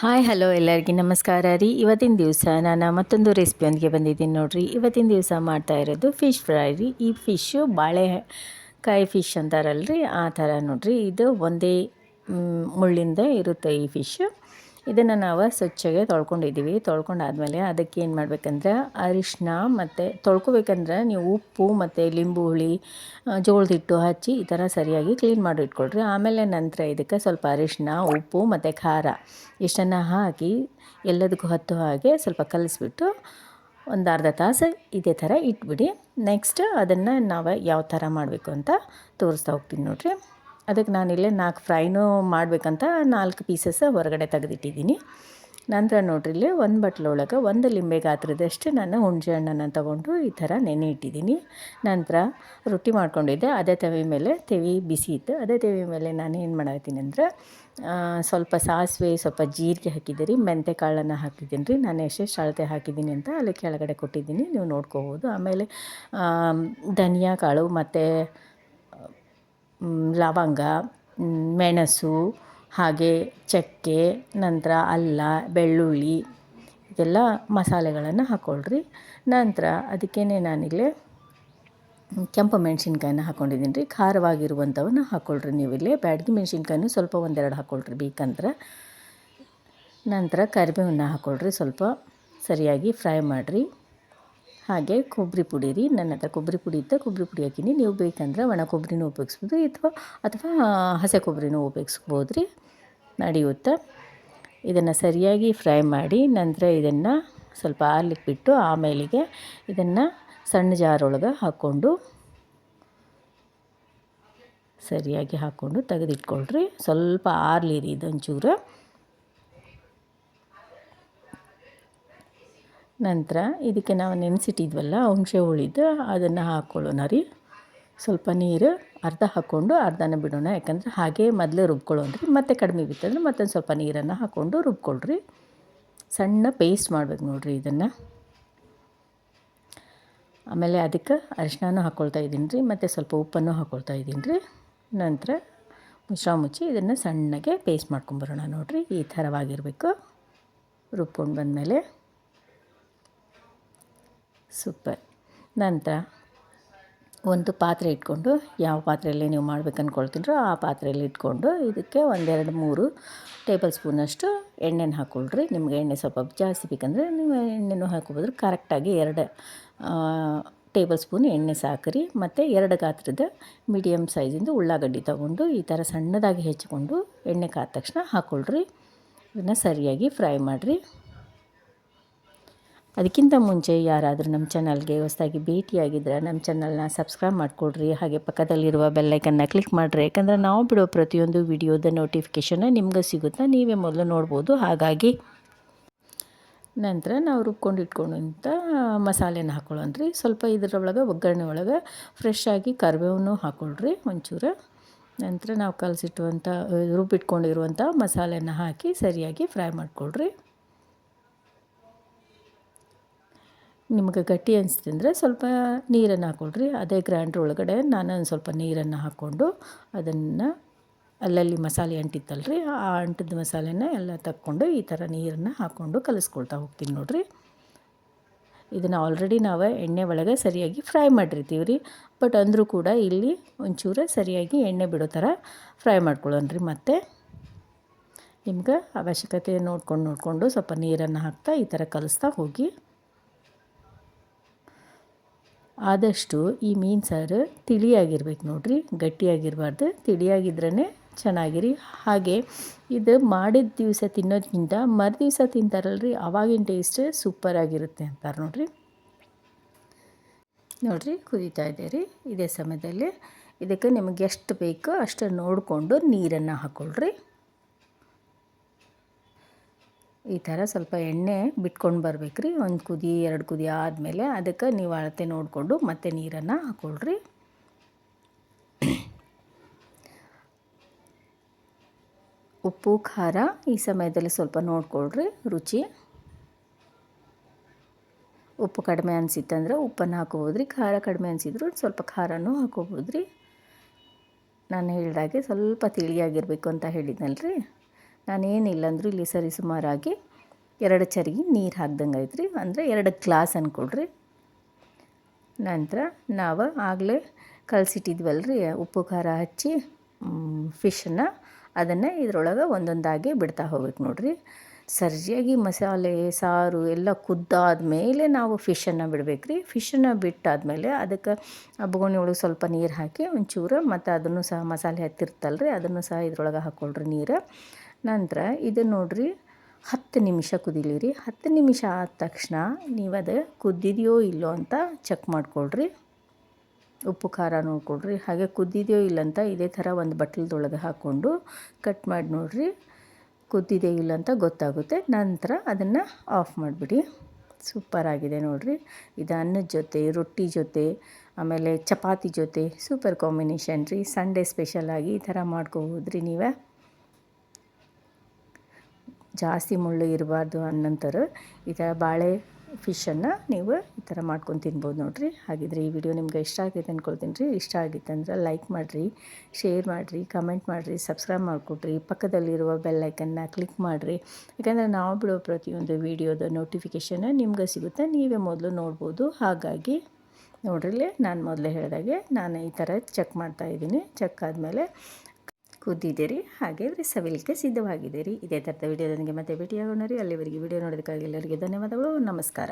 Hi, hello ಎಲ್ಲರಿಗೂ ನಮಸ್ಕಾರ ರೀ. ಇವತ್ತಿನ ದಿವಸ ನಾನು ಮತ್ತೊಂದು ರೆಸಿಪಿಯೊಂದಿಗೆ ಬಂದಿದ್ದೀನಿ ನೋಡಿರಿ. ಇವತ್ತಿನ ದಿವಸ ಮಾಡ್ತಾ ಇರೋದು ಫಿಶ್ ಫ್ರೈ ರೀ. ಈ ಫಿಶ್ಶು ಬಾಳೆಕಾಯಿ ಫಿಶ್ ಅಂತಾರಲ್ರಿ, ಆ ಥರ ನೋಡಿರಿ. ಇದು ಒಂದೇ ಮುಳ್ಳಿಂದ ಇರುತ್ತೆ ಈ ಫಿಶ್ ಇದನ್ನು ನಾವು ಸ್ವಚ್ಛಗೆ ತೊಳ್ಕೊಂಡಿದ್ದೀವಿ. ತೊಳ್ಕೊಂಡಾದ್ಮೇಲೆ ಅದಕ್ಕೆ ಏನು ಮಾಡಬೇಕಂದ್ರೆ ಅರಿಶಿನ ಮತ್ತು ತೊಳ್ಕೊಬೇಕಂದ್ರೆ ನೀವು ಉಪ್ಪು ಮತ್ತು ಲಿಂಬು ಹುಳಿ ಜೋಳದ ಹಿಟ್ಟು ಹಚ್ಚಿ ಈ ಥರ ಸರಿಯಾಗಿ ಕ್ಲೀನ್ ಮಾಡಿ ಇಟ್ಕೊಳ್ರಿ. ಆಮೇಲೆ ನಂತರ ಇದಕ್ಕೆ ಸ್ವಲ್ಪ ಅರಿಶಿನ ಉಪ್ಪು ಮತ್ತು ಖಾರ ಇಷ್ಟನ್ನು ಹಾಕಿ ಎಲ್ಲದಕ್ಕೂ ಹತ್ತು ಹಾಗೆ ಸ್ವಲ್ಪ ಕಲಿಸ್ಬಿಟ್ಟು ಒಂದು ಅರ್ಧ ತಾಸು ಇದೇ ಥರ ಇಟ್ಬಿಡಿ. ನೆಕ್ಸ್ಟ್ ಅದನ್ನು ನಾವು ಯಾವ ಥರ ಮಾಡಬೇಕು ಅಂತ ತೋರಿಸ್ತಾ ಹೋಗ್ತೀನಿ ನೋಡಿರಿ. ಅದಕ್ಕೆ ನಾನು ಇಲ್ಲೇ ನಾಲ್ಕು ಫ್ರೈನೂ ಮಾಡಬೇಕಂತ ನಾಲ್ಕು ಪೀಸಸ್ ಹೊರಗಡೆ ತೆಗೆದಿಟ್ಟಿದ್ದೀನಿ. ನಂತರ ನೋಡ್ರಿ ಇಲ್ಲಿ ಒಂದು ಬಟ್ಲೊಳಗೆ ಒಂದು ಲಿಂಬೆ ಗಾತ್ರದಷ್ಟು ನಾನು ಹುಣಸೆ ಹಣ್ಣನ್ನು ತೊಗೊಂಡು ಈ ಥರ ನೆನೆ ಇಟ್ಟಿದ್ದೀನಿ. ನಂತರ ರೊಟ್ಟಿ ಮಾಡ್ಕೊಂಡಿದ್ದೆ ಅದೇ ತವಿ ಮೇಲೆ ತೆವಿ ಬಿಸಿ ಇತ್ತು ಅದೇ ತೆವಿ ಮೇಲೆ ನಾನು ಏನು ಮಾಡತ್ತೀನಿ ಅಂದರೆ ಸ್ವಲ್ಪ ಸಾಸಿವೆ ಸ್ವಲ್ಪ ಜೀರಿಗೆ ಹಾಕಿದ್ದೀರಿ ಮೆಂತೆ ಕಾಳನ್ನು ಹಾಕಿದ್ದೀನಿ ರೀ ನಾನು ಎಷ್ಟೆಷ್ಟು ಅಳತೆ ಹಾಕಿದ್ದೀನಿ ಅಂತ ಅಲ್ಲಿ ಕೆಳಗಡೆ ಕೊಟ್ಟಿದ್ದೀನಿ ನೀವು ನೋಡ್ಕೋಬೋದು. ಆಮೇಲೆ ಆಮ್, ಧನಿಯಾ ಕಾಳು ಮತ್ತು ಲವಂಗ ಮೆಣಸು, ಹಾಗೆ ಚಕ್ಕೆ, ನಂತರ ಅಲ್ಲ, ಬೆಳ್ಳುಳ್ಳಿ, ಇದೆಲ್ಲ ಮಸಾಲೆಗಳನ್ನು ಹಾಕ್ಕೊಳ್ರಿ ನಂತರ ಅದಕ್ಕೇ ನಾನಿಲ್ಲಿ ಕೆಂಪು ಮೆಣಸಿನ್ಕಾಯನ್ನ ಹಾಕ್ಕೊಂಡಿದ್ದೀನಿ ರೀ ಖಾರವಾಗಿರುವಂಥವನ್ನ ಹಾಕ್ಕೊಳ್ರಿ ನೀವಿಲ್ಲಿ. ಬ್ಯಾಡಗಿ ಮೆಣಸಿನ್ಕಾಯಿನೂ ಸ್ವಲ್ಪ ಒಂದೆರಡು ಹಾಕ್ಕೊಳ್ರಿ ಬೇಕಂದ್ರೆ ನಂತರ ಕರಿಬೇವನ್ನ ಹಾಕ್ಕೊಳ್ರಿ ಸ್ವಲ್ಪ ಸರಿಯಾಗಿ ಫ್ರೈ ಮಾಡಿರಿ. ಹಾಗೆ ಕೊಬ್ಬರಿ ಪುಡಿ ರೀ. ನನ್ನ ಹತ್ರ ಕೊಬ್ಬರಿ ಪುಡಿ ಇತ್ತು. ಕೊಬ್ಬರಿ ಪುಡಿ ಹಾಕಿನಿ. ನೀವು ಬೇಕಂದ್ರೆ ಒಣ ಕೊಬ್ಬರಿನೂ ಉಪಯೋಗಿಸ್ಬೋದು ಅಥವಾ ಅಥವಾ ಹಸೆ ಕೊಬ್ಬರಿನೂ ಉಪಯೋಗಿಸ್ಬೋದು ರೀ. ನಡೆಯುತ್ತೆ. ಇದನ್ನು ಸರಿಯಾಗಿ ಫ್ರೈ ಮಾಡಿ ನಂತರ ಇದನ್ನು ಸ್ವಲ್ಪ ಆರ್ಲಿಕ್ಕೆ ಬಿಟ್ಟು ಆಮೇಲೆಗೆ ಇದನ್ನು ಸಣ್ಣ ಜಾರೊಳಗೆ ಹಾಕ್ಕೊಂಡು, ಸರಿಯಾಗಿ ಹಾಕ್ಕೊಂಡು ತೆಗೆದಿಟ್ಕೊಳ್ರಿ. ಸ್ವಲ್ಪ ಆರ್ಲಿ ರೀ ಇದೊಂಚೂರು. ನಂತರ ಇದಕ್ಕೆ ನಾವು ನೆನೆಸಿಟ್ಟಿದ್ವಲ್ಲ ಹುಣಸೆ ಉಳಿದು ಅದನ್ನು ಹಾಕ್ಕೊಳ್ಳೋಣ ರೀ. ಸ್ವಲ್ಪ ನೀರು ಅರ್ಧ ಹಾಕ್ಕೊಂಡು ಅರ್ಧನ ಬಿಡೋಣ, ಯಾಕಂದರೆ ಹಾಗೆ ಮೊದಲೇ ರುಬ್ಕೊಳ್ಳೋಣ ರೀ. ಮತ್ತೆ ಕಡಿಮೆ ಬಿತ್ತಂದ್ರೆ ಮತ್ತೊಂದು ಸ್ವಲ್ಪ ನೀರನ್ನು ಹಾಕ್ಕೊಂಡು ರುಬ್ಕೊಳ್ರಿ ಸಣ್ಣ ಪೇಸ್ಟ್ ಮಾಡ್ಬೇಕು ನೋಡಿರಿ ಇದನ್ನು. ಆಮೇಲೆ ಅದಕ್ಕೆ ಅರಿಶಿನೂ ಹಾಕ್ಕೊಳ್ತಾ ಇದ್ದೀನಿ ರೀ, ಮತ್ತು ಸ್ವಲ್ಪ ಉಪ್ಪನ್ನು ಹಾಕ್ಕೊಳ್ತಾ ಇದ್ದೀನಿ ರೀ. ನಂತರ ಮುಚ್ಚಳ ಮುಚ್ಚಿ ಇದನ್ನು ಸಣ್ಣಗೆ ಪೇಸ್ಟ್ ಮಾಡ್ಕೊಂಬರೋಣ ನೋಡಿರಿ, ಈ ಥರವಾಗಿರಬೇಕು. ರುಬ್ಕೊಂಡು ಬಂದಮೇಲೆ ಸೂಪರ್. ನಂತರ ಒಂದು ಪಾತ್ರೆ ಇಟ್ಕೊಂಡು ಯಾವ ಪಾತ್ರೆಯಲ್ಲಿ ನೀವು ಮಾಡ್ಬೇಕು ಅಂದ್ಕೊಳ್ತೀರೋ ಆ ಪಾತ್ರೆಯಲ್ಲಿ ಇಟ್ಕೊಂಡು ಇದಕ್ಕೆ ಒಂದೆರಡು ಮೂರು ಟೇಬಲ್ ಸ್ಪೂನಷ್ಟು ಎಣ್ಣೆನ ಹಾಕ್ಕೊಳ್ರಿ. ನಿಮ್ಗೆ ಎಣ್ಣೆ ಸ್ವಲ್ಪ ಜಾಸ್ತಿ ಬೇಕಂದರೆ ನೀವು ಎಣ್ಣೆನೂ ಹಾಕೋಬೋದ್ರೆ ಕರೆಕ್ಟಾಗಿ ಎರಡು ಟೇಬಲ್ ಸ್ಪೂನ್ ಎಣ್ಣೆ ಸಾಕ್ರಿ. ಮತ್ತು ಎರಡು ಗಾತ್ರದ ಮೀಡಿಯಮ್ ಸೈಜಿಂದು ಉಳ್ಳಾಗಡ್ಡಿ ತೊಗೊಂಡು ಈ ಥರ ಸಣ್ಣದಾಗಿ ಹೆಚ್ಚಿಕೊಂಡು ಎಣ್ಣೆ ಕಾದ ತಕ್ಷಣ ಹಾಕ್ಕೊಳ್ರಿ. ಇದನ್ನು ಸರಿಯಾಗಿ ಫ್ರೈ ಮಾಡಿರಿ. ಅದಕ್ಕಿಂತ ಮುಂಚೆ ಯಾರಾದರೂ ನಮ್ಮ ಚಾನಲ್ಗೆ ಹೊಸದಾಗಿ ಭೇಟಿಯಾಗಿದ್ದರೆ ನಮ್ಮ ಚಾನಲ್ನ ಸಬ್ಸ್ಕ್ರೈಬ್ ಮಾಡಿಕೊಡ್ರಿ. ಹಾಗೆ ಪಕ್ಕದಲ್ಲಿರುವ ಬೆಲ್ಲೈಕನ್ನ ಕ್ಲಿಕ್ ಮಾಡಿರಿ. ಯಾಕಂದರೆ ನಾವು ಬಿಡೋ ಪ್ರತಿಯೊಂದು ವಿಡಿಯೋದ ನೋಟಿಫಿಕೇಷನ್ನ ನಿಮ್ಗೆ ಸಿಗುತ್ತಾ ನೀವೇ ಮೊದಲು ನೋಡ್ಬೋದು. ಹಾಗಾಗಿ ನಂತರ ನಾವು ರುಬ್ಕೊಂಡು ಇಟ್ಕೊಂಡಂಥ ಮಸಾಲೆನ ಹಾಕ್ಕೊಳ್ಳೋಣ್ರಿ ಸ್ವಲ್ಪ ಇದರೊಳಗೆ ಒಗ್ಗರಣೆ ಒಳಗೆ ಫ್ರೆಶ್ ಆಗಿ ಕರಿಬೇವನ್ನು ಹಾಕ್ಕೊಳ್ರಿ ಒಂಚೂರು. ನಂತರ ನಾವು ಕಲಸಿಟ್ಟುವಂಥ, ರುಬ್ಬಿಟ್ಕೊಂಡಿರುವಂಥ ಮಸಾಲೆನ ಹಾಕಿ ಸರಿಯಾಗಿ ಫ್ರೈ ಮಾಡಿಕೊಳ್ರಿ. ನಿಮ್ಗೆ ಗಟ್ಟಿ ಅನಿಸ್ತಂದ್ರೆ ಸ್ವಲ್ಪ ನೀರನ್ನು ಹಾಕ್ಕೊಳ್ರಿ ಅದೇ ಗ್ರ್ಯಾಂಡ್ರ್ ಒಳಗಡೆ ನಾನು ಸ್ವಲ್ಪ ನೀರನ್ನು ಹಾಕ್ಕೊಂಡು ಅದನ್ನು ಅಲ್ಲಲ್ಲಿ ಮಸಾಲೆ ಅಂಟಿತ್ತಲ್ರಿ. ಆ ಅಂಟಿದ ಮಸಾಲೆನ ಎಲ್ಲ ತಕ್ಕೊಂಡು ಈ ಥರ ನೀರನ್ನು ಹಾಕ್ಕೊಂಡು ಕಲಿಸ್ಕೊಳ್ತಾ ಹೋಗ್ತೀನಿ ನೋಡಿರಿ. ಇದನ್ನು ಆಲ್ರೆಡಿ ನಾವು ಎಣ್ಣೆ ಒಳಗೆ ಸರಿಯಾಗಿ ಫ್ರೈ ಮಾಡಿರ್ತೀವಿ ರೀ ಬಟ್ ಅಂದರೂ ಕೂಡ ಇಲ್ಲಿ ಒಂಚೂರು ಸರಿಯಾಗಿ ಎಣ್ಣೆ ಬಿಡೋ ಥರ ಫ್ರೈ ಮಾಡ್ಕೊಳ್ಳೋಣ್ರಿ ಮತ್ತೆ. ನಿಮ್ಗೆ ಅವಶ್ಯಕತೆ ನೋಡ್ಕೊಂಡು ನೋಡಿಕೊಂಡು ಸ್ವಲ್ಪ ನೀರನ್ನು ಹಾಕ್ತಾ ಈ ಥರ ಕಲಿಸ್ತಾ ಹೋಗಿ. ಆದಷ್ಟು ಈ ಮೀನು ಸಾರು ತಿಳಿಯಾಗಿರ್ಬೇಕು ನೋಡ್ರಿ, ಗಟ್ಟಿಯಾಗಿರಬಾರ್ದು. ತಿಳಿಯಾಗಿದ್ರೇ ಚೆನ್ನಾಗಿರಿ. ಹಾಗೆ ಇದು ಮಾಡಿದ ದಿವಸ ತಿನ್ನೋದ್ಕಿಂತ ಮರು ದಿವಸ ತಿಂತಾರಲ್ರಿ, ಅವಾಗಿನ ಟೇಸ್ಟ್ ಸೂಪರಾಗಿರುತ್ತೆ ಅಂತಾರೆ ನೋಡ್ರಿ. ನೋಡಿರಿ, ಕುದೀತಾ ಇದೆ ರೀ ಇದೇ ಸಮಯದಲ್ಲಿ ಇದಕ್ಕೆ ನಿಮಗೆ ಎಷ್ಟು ಬೇಕೋ ಅಷ್ಟು ನೋಡಿಕೊಂಡು ನೀರನ್ನು ಹಾಕ್ಕೊಳ್ರಿ ಈ ಥರ ಸ್ವಲ್ಪ ಎಣ್ಣೆ ಬಿಟ್ಕೊಂಡು ಬರ್ಬೇಕು ಒಂದು ಕುದಿ, ಎರಡು ಕುದಿ ಆದಮೇಲೆ ಅದಕ್ಕೆ ನೀವು ಅಳತೆ ನೋಡಿಕೊಂಡು ಮತ್ತೆ ನೀರನ್ನು ಹಾಕ್ಕೊಳ್ರಿ ಉಪ್ಪು, ಖಾರ ಈ ಸಮಯದಲ್ಲಿ ಸ್ವಲ್ಪ ನೋಡಿಕೊಳ್ರಿ ರುಚಿ. ಉಪ್ಪು ಕಡಿಮೆ ಅನಿಸಿತ್ತಂದ್ರೆ ಉಪ್ಪನ್ನು ಹಾಕೋಬೋದ್ರಿ ಖಾರ ಕಡಿಮೆ ಅನಿಸಿದ್ರು ಸ್ವಲ್ಪ ಖಾರನೂ ಹಾಕೋಬೋದ್ರಿ ನಾನು ಹೇಳಿದಾಗೆ ಸ್ವಲ್ಪ ತಿಳಿಯಾಗಿರಬೇಕು ಅಂತ ಹೇಳಿದ್ನಲ್ರಿ. ನಾನೇನಿಲ್ಲ ಅಂದರೂ ಇಲ್ಲಿ ಸರಿ ಸುಮಾರಾಗಿ ಎರಡು ಚರಿಗೆ ನೀರು ಹಾಕ್ದಂಗೆ ಐತ್ರಿ ಅಂದರೆ ಎರಡು ಗ್ಲಾಸ್ ಅಂದ್ಕೊಡ್ರಿ ನಂತರ ನಾವು ಆಗಲೇ ಕಲಸಿಟ್ಟಿದ್ವಲ್ಲ ರೀ ಉಪ್ಪು, ಖಾರ ಹಚ್ಚಿ ಫಿಶನ್ನು ಅದನ್ನು ಇದರೊಳಗೆ ಒಂದೊಂದಾಗಿ ಬಿಡ್ತಾ ಹೋಗ್ಬೇಕು ನೋಡಿರಿ. ಸರಿಯಾಗಿ ಮಸಾಲೆ, ಸಾರು ಎಲ್ಲ ಕುದ್ದಾದ ಮೇಲೆ ನಾವು ಫಿಶನ್ನು ಬಿಡ್ಬೇಕು ರೀ. ಫಿಶನ್ನು ಬಿಟ್ಟಾದಮೇಲೆ ಅದಕ್ಕೆ ಬೊಗಣಿ ಒಳಗೆ ಸ್ವಲ್ಪ ನೀರು ಹಾಕಿ ಒಂಚೂರು ಮತ್ತು ಅದನ್ನು ಸಹ ಮಸಾಲೆ ಹತ್ತಿರ್ತಲ್ಲ ರೀ ಅದನ್ನು ಸಹ ಇದ್ರೊಳಗೆ ಹಾಕ್ಕೊಳ್ರಿ ನೀರು. ನಂತರ ಇದು ನೋಡಿರಿ, ಹತ್ತು ನಿಮಿಷ ಕುದಿಲಿರಿ. ಹತ್ತು ನಿಮಿಷ ಆದ ತಕ್ಷಣ ನೀವು ಅದು ಕುದ್ದಿದೆಯೋ ಇಲ್ಲೋ ಅಂತ ಚೆಕ್ ಮಾಡಿಕೊಳ್ರಿ. ಉಪ್ಪು, ಖಾರ ನೋಡ್ಕೊಳ್ರಿ. ಹಾಗೆ ಕುದ್ದಿದೆಯೋ ಇಲ್ಲ ಅಂತ ಇದೇ ಥರ ಒಂದು ಬಟ್ಟಲದೊಳಗೆ ಹಾಕ್ಕೊಂಡು ಕಟ್ ಮಾಡಿ ನೋಡಿರಿ. ಕುದ್ದಿದೆಯೋ ಇಲ್ಲ ಅಂತ ಗೊತ್ತಾಗುತ್ತೆ. ನಂತರ ಅದನ್ನು ಆಫ್ ಮಾಡಿಬಿಡಿ. ಸೂಪರಾಗಿದೆ ನೋಡಿರಿ. ಇದು ಅನ್ನದ ಜೊತೆ, ರೊಟ್ಟಿ ಜೊತೆ, ಆಮೇಲೆ ಚಪಾತಿ ಜೊತೆ ಸೂಪರ್ ಕಾಂಬಿನೇಷನ್ ರೀ. ಸಂಡೇ ಸ್ಪೆಷಲಾಗಿ ಈ ಥರ ಮಾಡ್ಕೋಬೋದ್ರಿ ನೀವೇ. ಜಾಸ್ತಿ ಮುಳ್ಳು ಇರಬಾರ್ದು ಅನ್ನಂತರ ಈ ಥರ ಬಾಳೆ ಫಿಶನ್ನು ನೀವು ಈ ಥರ ಮಾಡ್ಕೊಂಡು ತಿನ್ಬೋದು ನೋಡಿರಿ. ಹಾಗಿದ್ರೆ ಈ ವಿಡಿಯೋ ನಿಮ್ಗೆ ಇಷ್ಟ ಆಗೈತೆ ಅಂದ್ಕೊಳ್ತೀನಿ ರೀ. ಇಷ್ಟ ಆಗಿತ್ತು ಅಂದ್ರೆ ಲೈಕ್ ಮಾಡಿರಿ ಶೇರ್ ಮಾಡಿರಿ ಕಮೆಂಟ್ ಮಾಡಿರಿ ಸಬ್ಸ್ಕ್ರೈಬ್ ಮಾಡಿಕೊಡ್ರಿ ಪಕ್ಕದಲ್ಲಿರುವ ಬೆಲ್ಲೈಕನ್ನ ಕ್ಲಿಕ್ ಮಾಡಿರಿ. ಯಾಕಂದರೆ ನಾವು ಬಿಡೋ ಪ್ರತಿಯೊಂದು ವೀಡಿಯೋದ ನೋಟಿಫಿಕೇಷನ್ ನಿಮ್ಗೆ ಸಿಗುತ್ತೆ. ನೀವೇ ಮೊದಲು ನೋಡ್ಬೋದು. ಹಾಗಾಗಿ ನೋಡ್ರಿ ನಾನು ಮೊದಲೇ ಹೇಳಿದಾಗೆ ನಾನು ಈ ಥರ ಚೆಕ್ ಮಾಡ್ತಾಯಿದ್ದೀನಿ ಚೆಕ್ ಆದಮೇಲೆ ಕುದ್ದಿದ್ದೀರಿ ಹಾಗೆ ಸವಿಲಿಕ್ಕೆ ಸಿದ್ಧವಾಗಿದ್ದೀರಿ. ಇದೇ ಥರದ ವಿಡಿಯೋದೊಂದಿಗೆ ಮತ್ತೆ ಭೇಟಿಯಾಗೋಣ ರೀ ಅಲ್ಲಿವರೆಗೆ ವಿಡಿಯೋ ನೋಡೋದಕ್ಕಾಗಿ ಎಲ್ಲರಿಗೆ ಧನ್ಯವಾದಗಳು. ನಮಸ್ಕಾರ.